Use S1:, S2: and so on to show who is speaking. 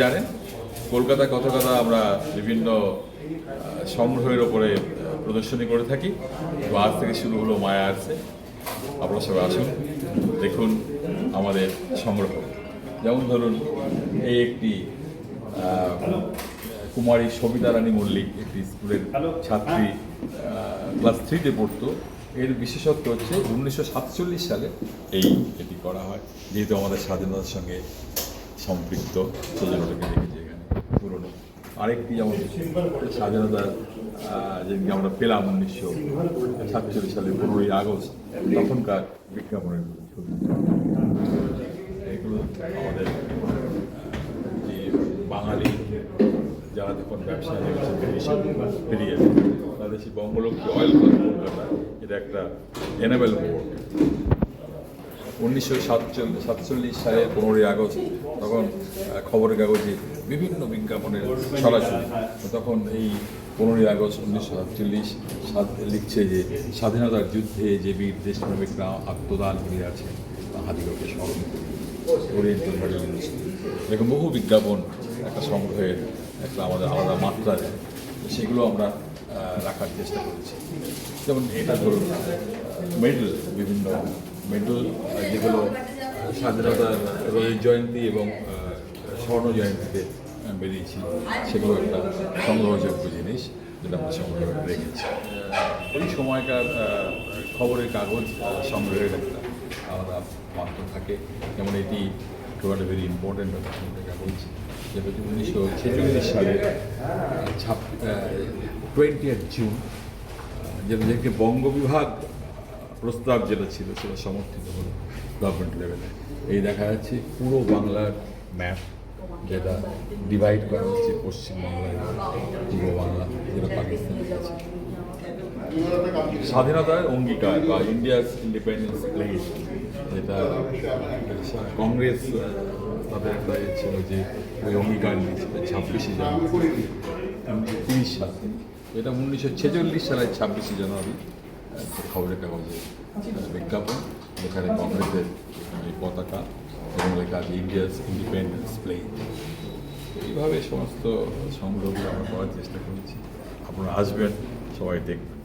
S1: জানেন কলকাতা কথা আমরা বিভিন্ন সংগ্রহের ওপরে প্রদর্শনী করে থাকি। তো আজ থেকে শুরু হলো মায়া আর্টসে। আপনারা সবাই আসুন, দেখুন আমাদের সংগ্রহ। যেমন ধরুন, এই একটি কুমারী সবিতা রানী মল্লিক, একটি স্কুলের ছাত্রী ক্লাস থ্রিতে পড়তো। এর বিশেষত্ব হচ্ছে উনিশশো সাতচল্লিশ সালে এই এটি করা হয়। যেহেতু আমাদের স্বাধীনতার সঙ্গে সম্পৃক্ত সেজন্য ওটাকে রেখেছি এখানে পুরনো। আরেকটি যেমন স্বাধীনতার আহ, যেদিনকে আমরা পেলাম উনিশশো সাতচল্লিশ সালে পনেরোই আগস্ট তখনকার বিজ্ঞাপনের ছবি। এগুলো আমাদের যে বাঙালি যারা তখন ব্যবসা বেরিয়েছে বেরিয়ে তাদের সেই বঙ্গলক্ষ্মী অয়েল এটা একটা এনাবেল বোর্ড উনিশশো সাতচল্লিশ সালের পনেরোই আগস্ট তখন খবরের কাগজে বিভিন্ন বিজ্ঞাপনের সরাসরি তখন এই পনেরোই আগস্ট উনিশশো সাতচল্লিশ লিখছে যে, স্বাধীনতার যুদ্ধে যে বীর দেশপ্রেমিকরা আত্মদান করিয়াছে তাহাদিগকে স্মরণ করি। এরকম বহু বিজ্ঞাপন, একটা সংগ্রহের, একটা আমাদের আলাদা মাত্রা দেয় সেগুলো আমরা রাখার চেষ্টা করেছি। যেমন এটা ধরুন মেডেল বিভিন্ন মেডেল যেগুলো স্বাধীনতা রোজের জয়ন্তী এবং স্বর্ণ জয়ন্তীতে আহ, বেরিয়েছি সেগুলো একটা সংগ্রহযোগ্য জিনিস যেটা আমরা সংগ্রহ রেখেছি। ওই সময়কার খবরের কাগজ সংগ্রহের একটা আলাদা মাত্র থাকে। যেমন এটি একেবারে ভেরি ইম্পর্টেন্ট খবরের কাগজ। যেটা হচ্ছে উনিশশো ছেচল্লিশ সালে ছাপ টোয়েন্টি জুন যেটা যেদিকে বঙ্গবিভাগ প্রস্তাব যেটা ছিল সেটা সমর্থিত হলো গভর্নমেন্ট লেভেলে এই দেখা যাচ্ছে পুরো বাংলার ম্যাপ যেটা ডিভাইড করা হচ্ছে পশ্চিমবাংলা এবং পূর্ব বাংলা যেটা পাকিস্তানের কাছে স্বাধীনতার অঙ্গীকার বা ইন্ডিয়াস ইন্ডিপেন্ডেন্স প্লেস যেটা কংগ্রেস তাদের একটা ছিল যে ওই অঙ্গীকার নিয়েছিল ছাব্বিশে জানুয়ারি তিরিশ সাল। এটা উনিশশো ছেচল্লিশ সালের ছাব্বিশে জানুয়ারি। খবরের কাগজে বিজ্ঞাপন যেখানে কংগ্রেসের এই পতাকা এবং লেখা ইন্ডিয়াস ইন্ডিপেন্ডেন্স প্লেন এইভাবে সমস্ত সংগ্রহগুলো আমরা করার চেষ্টা করেছি আপনারা আসবেন সবাই দেখবেন